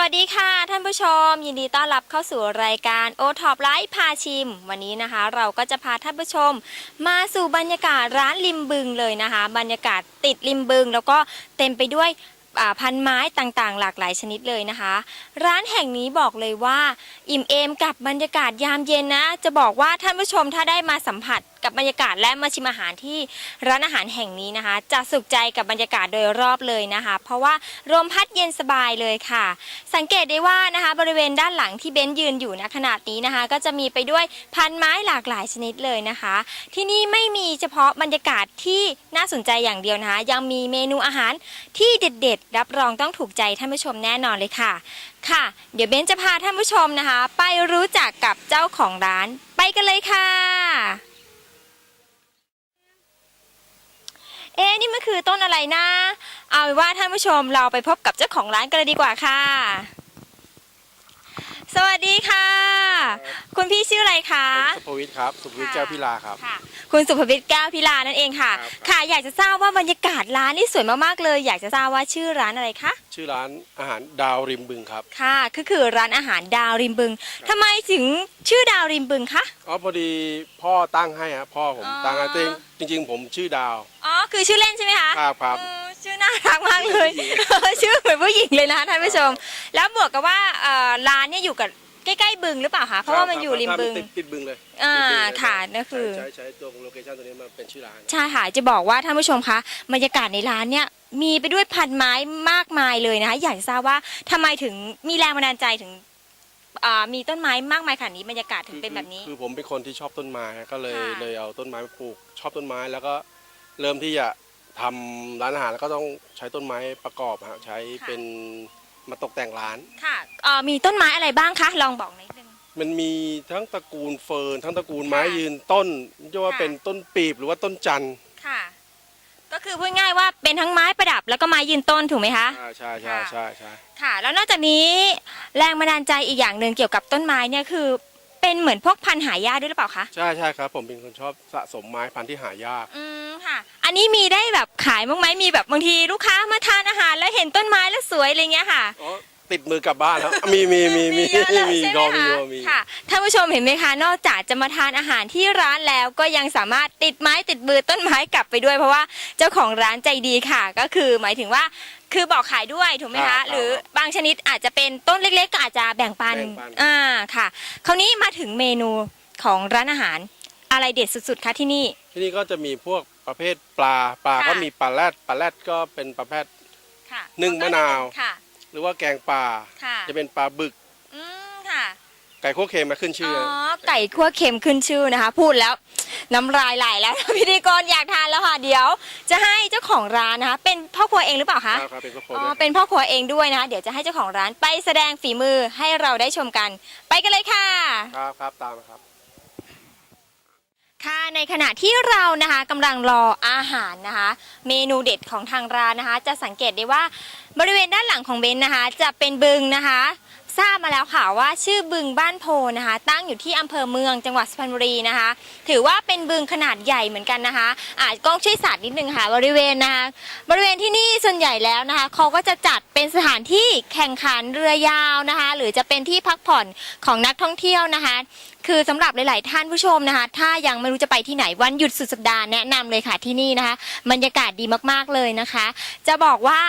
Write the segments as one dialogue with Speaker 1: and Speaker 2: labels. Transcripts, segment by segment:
Speaker 1: วัสดีค่ะท่านผู้ชม ยินดีต้อนรับเข้าสู่รายการโอท็อปไลฟ์พาชิม วันนี้นะคะ เราก็จะพาท่านผู้ชม มาสู่บรรยากาศร้านริมบึงเลยนะคะ บรรยากาศติดริมบึง แล้วก็เต็มไปด้วยพันไม้ต่างๆ หลากหลายชนิดเลยนะคะ ร้านแห่งนี้บอกเลยว่า อิ่มเอมกับบรรยากาศยามเย็นนะ จะบอกว่าท่านผู้ชมถ้าได้มาสัมผัส กับบรรยากาศและมาชิมอาหารที่ร้านอาหารแห่งนี้นะคะ จะสุขใจกับบรรยากาศโดยรอบเลยนะคะ เพราะว่าลมพัดเย็นสบายเลยค่ะ สังเกตได้ว่านะคะ บริเวณด้านหลังที่เบนซ์ยืนอยู่ณขนาดนี้นะคะ ก็จะมีไปด้วยพันไม้หลากหลายชนิดเลยนะคะ ที่นี่ไม่มีเฉพาะบรรยากาศที่น่าสนใจอย่างเดียวนะคะ ยังมีเมนูอาหารที่เด็ด ๆ รับรองต้องถูกใจท่านผู้ชมแน่นอนเลยค่ะ ค่ะ เดี๋ยวเบนซ์จะพาท่านผู้ชมนะคะ ไปรู้จักกับเจ้าของร้าน ไปกันเลยค่ะ เอ๊ะนี่มันคือต้นอะไรนะ เอาเป็นว่าท่านผู้ชมเราไปพบกับเจ้าของร้านกันเลยดีกว่าค่ะ สวัสดีค่ะ คุณพี่ชื่ออะไรคะ
Speaker 2: สุภวิทย์ครับ สุภวิทย์แก้วพิลาครับ
Speaker 1: ค่ะ คุณสุภวิทย์แก้วพิลานั่นเองค่ะ
Speaker 2: ครับ
Speaker 1: ค่ะ อยากจะทราบว่าบรรยากาศร้านนี่สวยมากๆเลย อยากจะทราบว่าชื่อร้านอะไรคะ
Speaker 2: ชื่อร้านอาหารดาวริมบึงครับ
Speaker 1: ค่ะก็คือร้านอาหารดาวริมบึงทำไมถึงชื่อดาวริมบึงคะ
Speaker 2: อ๋อพอดีพ่อตั้งให้ครับพ่อผม
Speaker 1: อ๋อ
Speaker 2: ตั้งให้ตัวเองจริง ๆ ผมชื่อดาว
Speaker 1: อ๋อ คือชื่อเล่นใช่ไหมคะ
Speaker 2: ครับครับ
Speaker 1: เออชื่อน่ารักมากเลย ชื่อเหมือนผู้ หญิงเลยนะคะท่านผู้ชม แล้วบวกกับว่าเอ่อร้านเนี่ยอยู่กับใกล้ๆบึงหรือเปล่าคะเพราะว่ามันอยู่ริมบึง
Speaker 2: ติดติดบึงเลย
Speaker 1: อ่า
Speaker 2: ติดบึงเลย
Speaker 1: ค่ะนั่นคือ
Speaker 2: ใช้ใช้ตัวโลเคชั่นตัวนี้มาเป็นชื่อร้าน
Speaker 1: ใช่ค่ะจะบอกว่าท่านผู้ชมคะบรรยากาศในร้านเนี่ยมีไปด้วยพันไม้มากมายเลยนะคะอยากจะทราบว่าทำไมถึงมีแรงบันดาลใจถึงอ่ามีต้นไม้มากมายขนาดนี้บรรยากาศถึงเป็นแบบนี้
Speaker 2: คือผมเป็นคนที่ชอบต้นไม้ก็เลย
Speaker 1: ค่ะ
Speaker 2: เลยเอาต้นไม้มาปลูก ชอบต้นไม้แล้วก็เริ่มที่จะ ทำร้านอาหารแล้วก็ต้องใช้ต้นไม้ประกอบครับใช้เป็นมาตกแต่งร้าน
Speaker 1: ค่ะเอ่อมีต้นไม้อะไรบ้างคะ ลองบอกนิดนึง
Speaker 2: มันมีทั้งตระกูลเฟิร์นทั้งตระกูลไม้
Speaker 1: ค่ะ
Speaker 2: ยืนต้นไม่ว่า
Speaker 1: ค่ะ
Speaker 2: เป็นต้นปีบหรือว่าต้นจันทร์
Speaker 1: ค่ะ ก็คือพูดง่ายว่าเป็นทั้งไม้ประดับแล้วก็ไม้ยืนต้นถูกไหมคะ
Speaker 2: อ่าใช่ใช่ใช่ใช่
Speaker 1: ค่ะ แล้วนอกจากนี้แรงบันดาลใจอีกอย่างหนึ่งเกี่ยวกับต้นไม้เนี่ยคือ เป็นเหมือนพวกพันธุ์หายากด้วยหรือเปล่าคะ
Speaker 2: ใช่ใช่ครับ ผมเป็นคนชอบสะสมไม้พันธุ์ที่หายาก
Speaker 1: อืมค่ะ อันนี้มีได้แบบขายบ้างไหมมีแบบบางทีลูกค้ามาทานอาหารแล้วเห็นต้นไม้แล้วสวยอะไรเงี้ยค่ะ
Speaker 2: อ๋อ ติดมือกลับบ้านแล้วมีมีมีมี
Speaker 1: เยอะเลย
Speaker 2: มี
Speaker 1: ใช่ไห
Speaker 2: ก็
Speaker 1: ม
Speaker 2: มี
Speaker 1: คะ
Speaker 2: ก็มี
Speaker 1: ค่ะท่านผู้ชมเห็นไหมคะ นอกจากจะมาทานอาหารที่ร้านแล้วก็ยังสามารถติดไม้ติดมือต้นไม้กลับไปด้วยเพราะว่าเจ้าของร้านใจดีค่ะ ก็คือหมายถึงว่าคือบอกขายด้วยถูกไหม
Speaker 2: ครั
Speaker 1: คะ
Speaker 2: บ
Speaker 1: หรือบางชนิดอาจจะเป็นต้นเล็กๆ ก็อาจจะแบ่งปัน
Speaker 2: แบ่งปัน
Speaker 1: อ่าค่ะ คราวนี้มาถึงเมนูของร้านอาหารอะไรเด็ดสุดๆคะที่นี่
Speaker 2: ที่นี่ก็จะมีพวกประเภทปลาปลา
Speaker 1: ค่ะ
Speaker 2: ก็มีปลาแรดปลาแรดก็เป็นประเภท
Speaker 1: ค่ะ
Speaker 2: นึ่งมะนาว
Speaker 1: ค่ะ
Speaker 2: หรือว่าแกงปลา
Speaker 1: ค่ะ
Speaker 2: จะเป็นปลาบึก
Speaker 1: อืมค่ะ
Speaker 2: ไก่คั่วเค็มมาขึ้นชื่
Speaker 1: อ๋
Speaker 2: อ
Speaker 1: อ
Speaker 2: อ
Speaker 1: ไก่คั่วเค็มขึ้นชื่อนะคะ พูดแล้วน้ำลายไหลแล้ว พิธีกรอยากทานแล้วค่ะเดี๋ยว จะให้เจ้าของร้านนะคะ เป็นพ่อครัวเองหรือเปล่าคะ
Speaker 2: ครับครับเป็นข้าวโพด
Speaker 1: อ๋อ
Speaker 2: ด้วย
Speaker 1: เป็นพ่อครัวเองด้วยนะคะเดี๋ยวจะให้เจ้าของร้านไปแสดงฝีมือให้เราได้ชมกัน ไปกันเลยค่ะ
Speaker 2: ครับครับตามมาครับ
Speaker 1: ค่ะในขณะที่เรานะคะกำลังรออาหารนะคะ เมนูเด็ดของทางร้านนะคะ จะสังเกตได้ว่าบริเวณด้านหลังของเบนนะคะ จะเป็นบึงนะคะ ทราบมาแล้วค่ะว่าชื่อบึงบ้านโพนะคะ ตั้งอยู่ที่อำเภอเมืองจังหวัดสุพรรณบุรีนะคะ ถือว่าเป็นบึงขนาดใหญ่เหมือนกันนะคะอาจกล้องช่วยสาดนิดนึงค่ะ บริเวณนะคะบริเวณที่นี่ส่วนใหญ่แล้วนะคะเขาก็จะจัดเป็นสถานที่แข่งขันเรือยาวนะคะ หรือจะเป็นที่พักผ่อนของนักท่องเที่ยวนะคะ คือสำหรับหลาย ๆ ท่านผู้ชมนะคะ ถ้ายังไม่รู้จะไปที่ไหนวันหยุดสุดสัปดาห์แนะนำเลยค่ะที่นี่นะคะบรรยากาศดีมากๆเลยนะคะ จะบอกว่า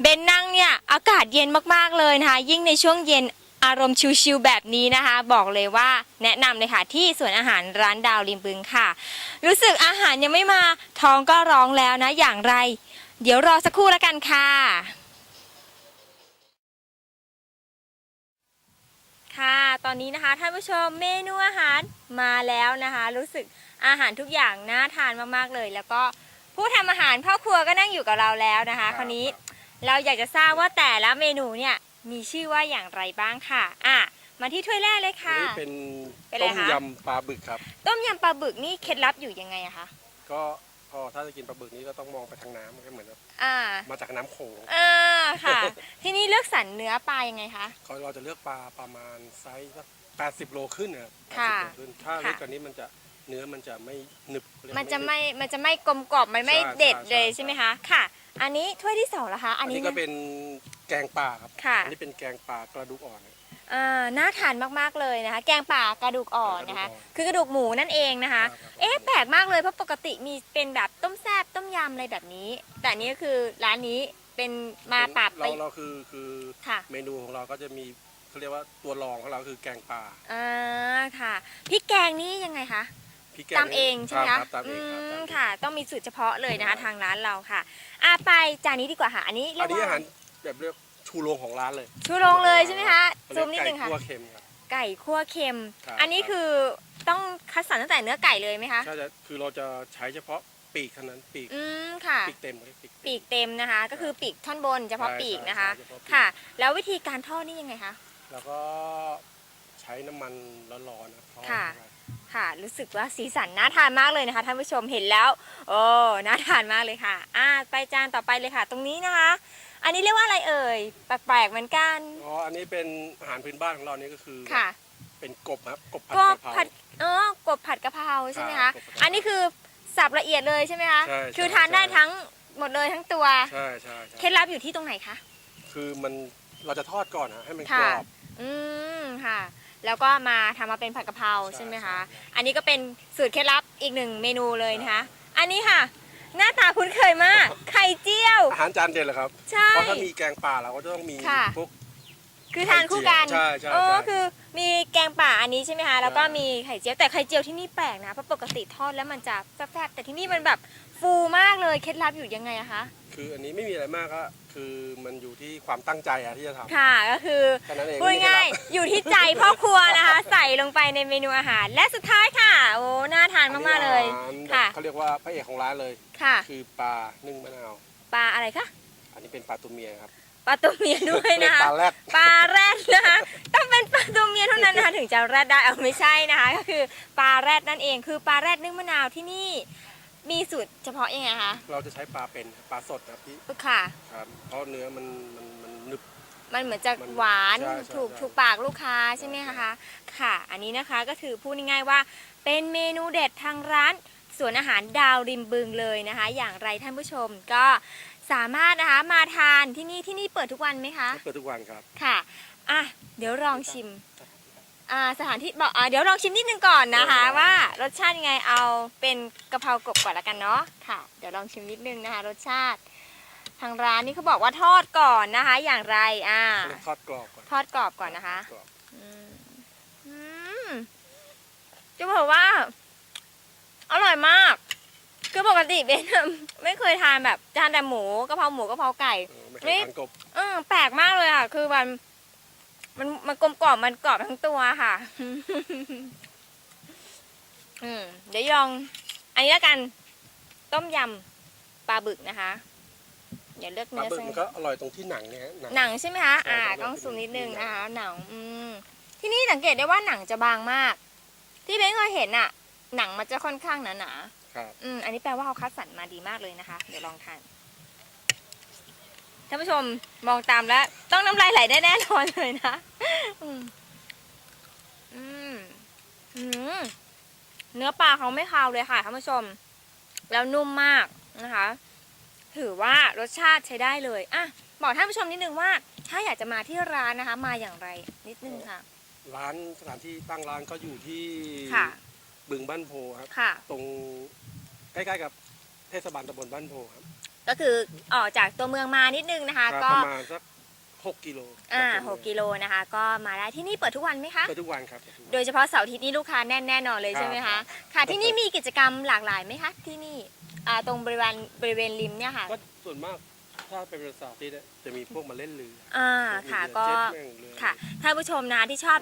Speaker 1: เบนนั่งเนี่ยอากาศเย็นมากๆเลยนะคะ ยิ่งในช่วงเย็นอารมณ์ชิลๆแบบนี้นะคะ บอกเลยว่าแนะนำเลยค่ะที่สวนอาหารร้านดาวริมบึงค่ะ รู้สึกอาหารยังไม่มาท้องก็ร้องแล้วนะอย่างไร เดี๋ยวรอสักครู่แล้วกันค่ะ ค่ะ ตอนนี้นะคะท่านผู้ชมเมนูอาหารมาแล้วนะคะ รู้สึกอาหารทุกอย่างน่าทานมากๆเลย แล้วก็ผู้ทำอาหารพ่อครัวก็นั่งอยู่กับเราแล้วนะคะ
Speaker 2: ครับ
Speaker 1: คราวนี้เราอยากจะทราบว่าแต่ละเมนูเนี่ยมีชื่อว่าอย่างไรบ้างค่ะ อะ มาที่ถ้วยแรกเลย
Speaker 2: อัน
Speaker 1: ค่ะ
Speaker 2: นี้เป็น
Speaker 1: เป็นอะไร
Speaker 2: ต้ม
Speaker 1: คะ
Speaker 2: ยำปลาบึกครับ
Speaker 1: ต้มยำปลาบึกนี่เคล็ดลับอยู่ยังไงอะคะ
Speaker 2: ก็ พอถ้าจะกินปลาบึกนี้ก็ต้องมองไปทางน้ำมันก็เหมือนแบบ
Speaker 1: อ่า
Speaker 2: มาจากน้ำโขง
Speaker 1: อ่าค่ะ ที่นี่เลือกสรรเนื้อปลายังไงคะ
Speaker 2: ก็เราจะเลือกปลาประมาณไซส์สัก80 โลขึ้นนะครับ
Speaker 1: ค่ะ
Speaker 2: 80โลขึ้นถ้า
Speaker 1: ค่ะ
Speaker 2: เล็กกว่านี้มันจะเนื้อมันจะไม่หนึบเขาเรียก
Speaker 1: มันจะ
Speaker 2: ห
Speaker 1: ไม่มันจะไม่กลมกล่อมมันไม่
Speaker 2: ใช่
Speaker 1: เด็ด
Speaker 2: ใช่
Speaker 1: เลย
Speaker 2: ใช่
Speaker 1: ใช่ไหมคะค่ะ อันนี้ถ้วยที่สองแล้วคะ อั
Speaker 2: อั
Speaker 1: น
Speaker 2: น
Speaker 1: นี้
Speaker 2: นี้ก็
Speaker 1: นะ
Speaker 2: เป็นแกงป่าครับ
Speaker 1: ค่ะ
Speaker 2: อันี้เป็นแกงป่ากระดูกอ่อน
Speaker 1: อ่าน่าทานมากๆเลยนะคะ แกงป่ากระดูกอ่อนนะคะ
Speaker 2: กระดูกอ่อน
Speaker 1: คือกระดูกหมูนั่นเองนะคะ
Speaker 2: ครับ
Speaker 1: เอ๊ะแปลกมากเลยเพราะปกติมีเป็นแบบต้มแซ่บต้มยำอะไรแบบนี้ แต่อันนี้ก็คือร้านนี้เป็นมาปรับ
Speaker 2: เรา
Speaker 1: ไป
Speaker 2: เราคือคือ
Speaker 1: ค่ะ
Speaker 2: เมนูของเราก็จะมีเขาเรียกว่าตัวรองของเราคือแกงป่า
Speaker 1: อ่าค่ะพริกแกงนี่ยังไงคะ
Speaker 2: พริกแกง
Speaker 1: ตำเองใช่ไหม
Speaker 2: ครั
Speaker 1: คะ
Speaker 2: บตำเองครับ
Speaker 1: อืม
Speaker 2: ตำเอง
Speaker 1: ค่ะ ต้องมีสูตรเฉพาะเลยนะคะ ทางร้านเราค่ะอ่าไปจานนี้ดีกว่าค่ะ อันนี้เรี
Speaker 2: อั
Speaker 1: ย
Speaker 2: น
Speaker 1: ก
Speaker 2: นี้อา
Speaker 1: ว่า
Speaker 2: หารแบบเรียก ชูโรงของร้านเลย
Speaker 1: ชูโรงเลยใช่ไหมคะ
Speaker 2: เขา
Speaker 1: ซู
Speaker 2: เรีย
Speaker 1: ม
Speaker 2: ก
Speaker 1: นิด
Speaker 2: ไก่
Speaker 1: นึงค่ะ
Speaker 2: คั่วเค็มครับ
Speaker 1: ไก่คั่วเค็ม
Speaker 2: ครับ
Speaker 1: อันนี้คือต้องคัดสรรตั้งแต่เนื้อไก่เลยไหมคะ
Speaker 2: ใช่จะคือเราจะใช้เฉพาะปีกเท่านั้นปีก
Speaker 1: อืมค่ะ
Speaker 2: ปีกเต็มเขาเรียกปีกเต็ม
Speaker 1: ปีกเต็มนะคะ ก็คือปีกท่อนบนเฉพาะ
Speaker 2: ใช่
Speaker 1: ปีก
Speaker 2: ใช่
Speaker 1: นะคะ
Speaker 2: ใช่เฉพาะปีก
Speaker 1: ค่ะ แล้ววิธีการทอดนี่ยังไงคะ
Speaker 2: แล้วก็ใช้น้ำมันร้อนๆนะครับทอด
Speaker 1: ค่ะ
Speaker 2: เข้าไป
Speaker 1: ค่ะ รู้สึกว่าสีสันน่าทานมากเลยนะคะท่านผู้ชมเห็นแล้ว โอ้ น่าทานมากเลยค่ะ อ่า ไปจานต่อไปเลยค่ะ ตรงนี้นะคะ อันนี้เรียกว่าอะไรเอ่ยแปลกๆเหมือนกัน
Speaker 2: อ๋อ อันนี้เป็นอาหารพื้นบ้านของเรานี่ก็คือ
Speaker 1: ค่ะ
Speaker 2: เป็นกบครับกบผัด
Speaker 1: ก็
Speaker 2: กะเพรา
Speaker 1: ผัดเออกบผัดกะเพราใช่ไหม
Speaker 2: ครั
Speaker 1: คะ
Speaker 2: บกบผัดกะเพรา
Speaker 1: อันนี้คือสับละเอียดเลยใช่ไหมคะ
Speaker 2: ใช่ใช่
Speaker 1: คือทานได้
Speaker 2: ใช่
Speaker 1: ทั้งหมดเลยทั้งตัว
Speaker 2: ใช่ใช่ใช่
Speaker 1: เคล็ดลับอยู่ที่ตรงไหนคะ
Speaker 2: คือมันเราจะทอดก่อนนะให้มันก
Speaker 1: ค่ะ
Speaker 2: รอบ
Speaker 1: อืมค่ะ แล้วก็มาทำมาเป็นผัดกะเพรา
Speaker 2: ใช่
Speaker 1: ใช่ไหมคะ
Speaker 2: ใช่
Speaker 1: อันนี้ก็เป็นสูตรเคล็ดลับอีกหนึ่งเมนูเลยนะคะ อันนี้ค่ะ หน้าตาคุ้นเคยมาก ไข่เจียว
Speaker 2: อาหารจานเด่นเลยครับ
Speaker 1: ใช่
Speaker 2: เพราะถ้ามีแกงป่าเราก็จะต้องมี
Speaker 1: ค่ะ
Speaker 2: พวก
Speaker 1: คือทานคู่กัน
Speaker 2: ไข่เจียวใช่ใช่
Speaker 1: โอ้
Speaker 2: ใช่
Speaker 1: คือมีแกงป่าอันนี้ใช่ไหมคะ แล้วก็
Speaker 2: ใช่
Speaker 1: มีไข่เจียว แต่ไข่เจียวที่นี่แปลกนะ เพราะปกติทอดแล้วมันจะแฟบๆ แต่ที่นี่มันแบบฟูมากเลย เคล็ดลับอยู่ยังไงอะคะ
Speaker 2: คืออันนี้ไม่มีอะไรมากก็คือมันอยู่ที่ความตั้งใจอะที่จะทำ
Speaker 1: ค่ะ ก็คือ
Speaker 2: แค่นั้นเอง
Speaker 1: พูด
Speaker 2: ไม่มีเคล็ด
Speaker 1: ง่าย
Speaker 2: ลับ
Speaker 1: ๆอยู่ที่ใจพ่อครัวนะคะ ใส่ลงไปในเมนูอาหาร และสุดท้ายค่ะ โอ้น่าทานมากๆเลย
Speaker 2: อันนี้อาหาร
Speaker 1: ค่ะ
Speaker 2: เขาเรียกว่าพระเอกของร้านเลย
Speaker 1: ค่ะ
Speaker 2: คือปลานึ่งมะนาว
Speaker 1: ปลาอะไรคะ
Speaker 2: อันนี้เป็นปลาตัวเมียครับ
Speaker 1: ปลาตัวเมียด้วยนะ
Speaker 2: เรียก
Speaker 1: คะ
Speaker 2: ปลาแรด
Speaker 1: ปลาแรดนะคะต้องเป็นปลาตัวเมียเท่านั้นนะคะถึงจะแรดได้เอาไม่ใช่นะคะก็คือปลาแรดนั่นเอง คือปลาแรดนึ่งมะนาวที่นี่มีสูตรเฉพาะยังไงคะ
Speaker 2: เราจะใช้ปลาเป็นปลาสดครับที่
Speaker 1: ค่ะ
Speaker 2: ครับเพราะเนื้อมันมันมันหนึบ
Speaker 1: มันเหมือนจะ
Speaker 2: มัน
Speaker 1: หวาน
Speaker 2: ใช่ใช่
Speaker 1: ถูก
Speaker 2: ใช่
Speaker 1: ถูกปากลูกค้าใช่ไหมคะค่ะ อันนี้นะคะก็ถือพูดง่ายๆว่า เป็นเมนูเด็ดทางร้านสวนอาหารดาวริมบึงเลยนะคะ อย่างไรท่านผู้ชมก็สามารถนะคะมาทานที่นี่ที่นี่เปิดทุกวันไหมคะ
Speaker 2: เปิดทุกวันครับ
Speaker 1: ค่ะอะเดี๋ยวลองชิมอ่าสถานที่บอกอ่าเดี๋ยวลองชิมนิดนึงก่อนนะคะ
Speaker 2: ได้
Speaker 1: ว่ารสชาติยังไงเอาเป็นกะเพรากบก่อนละกันเนาะค่ะ เดี๋ยวลองชิมนิดนึงนะคะ รสชาติ ทางร้านนี่เขาบอกว่าทอดก่อนนะคะ อย่างไรอ่า
Speaker 2: เรียกทอดกรอบก่อน
Speaker 1: ทอดกรอบก่อนนะคะ
Speaker 2: ทดกรอบ
Speaker 1: อืมอืม จะบอกว่า อร่อยมาก คือปกติเบนไม่เคยทานแบบทานแต่หมูกะเพราหมูกะเพราไก่
Speaker 2: เออไม่เค
Speaker 1: นี่
Speaker 2: ยทานกบ
Speaker 1: เออแปลกมากเลยค่ะ คือมัน มันมันกลมกล่อมมันกรอบทั้งตัวค่ะ อืมเดี๋ยวลอง อันนี้แล้วกัน ต้มยำปลาบึกนะคะอย่าเลือก
Speaker 2: ปลา
Speaker 1: เนื้อ
Speaker 2: บึก
Speaker 1: สัก
Speaker 2: มันก็อร่อยตรงที่หนังเนี่ยฮะ
Speaker 1: หนังใช่ไหมคะ
Speaker 2: ใช่
Speaker 1: อ่า
Speaker 2: ครับ
Speaker 1: ต้องซูมนิดนึง
Speaker 2: เป็นหนัง
Speaker 1: นะคะหนัง อืมที่นี่สังเกตได้ว่าหนังจะบางมาก ที่เบนเคยเห็นอะหนังมันจะค่อนข้างหนาหนา
Speaker 2: ครับ
Speaker 1: ๆอืมอันนี้แปลว่าเขาคัดสรรมาดีมากเลยนะคะ เดี๋ยวลองทานท่านผู้ชมมองตามแล้ว ต้องน้ำลายไหลได้แน่นอนเลยนะ อืมอืมอืมเนื้อปลาเขาไม่คาวเลยค่ะท่านผู้ชม แล้วนุ่มมากนะคะ ถือว่ารสชาติใช้ได้เลยอะบอกท่านผู้ชมนิดนึงว่า ถ้าอยากจะมาที่ร้านนะคะ มาอย่างไรนิดนึงค่ะ
Speaker 2: ร้านสถานที่ตั้งร้านก็อยู่ที่
Speaker 1: ค่ะ
Speaker 2: บึงบ้านโพครับ
Speaker 1: ค่ะ
Speaker 2: ตรงใกล้ๆกับเทศบาลตำบลบ้านโพครับ
Speaker 1: ก็คือออกจากตัวเมืองมานิดนึงนะคะ
Speaker 2: ครับ
Speaker 1: ก็
Speaker 2: ประมาณสักหกกิโล
Speaker 1: อ่า
Speaker 2: จาก
Speaker 1: ห
Speaker 2: ตัว
Speaker 1: ก
Speaker 2: เมือง
Speaker 1: กิโลนะคะ ก็มาได้ที่นี่เปิดทุกวันไหมคะ
Speaker 2: เปิดทุกวันครับเปิดทุกวัน
Speaker 1: โดยเฉพาะเสาร์อาทิตย์นี้ลูกค้าแน่นแน่นอนเลย
Speaker 2: ครับ
Speaker 1: ใช่ไหมคะค่ะที่นี่มีกิจกรรมหลากหลายไหมคะที่นี่อ่าตรงบริเวณบริเวณริมเนี่ยค่ะ
Speaker 2: ก็ส่วนมาก ถ้าเป็นวันเสาร์อาที่จะมีพวกมาเล่นเรือ
Speaker 1: อ่า
Speaker 2: มี
Speaker 1: ค่ะ
Speaker 2: เรือ
Speaker 1: ก็
Speaker 2: เจ็ตแม่งเรือ
Speaker 1: ค่ะท่านผู้ชมนะที่ชอบ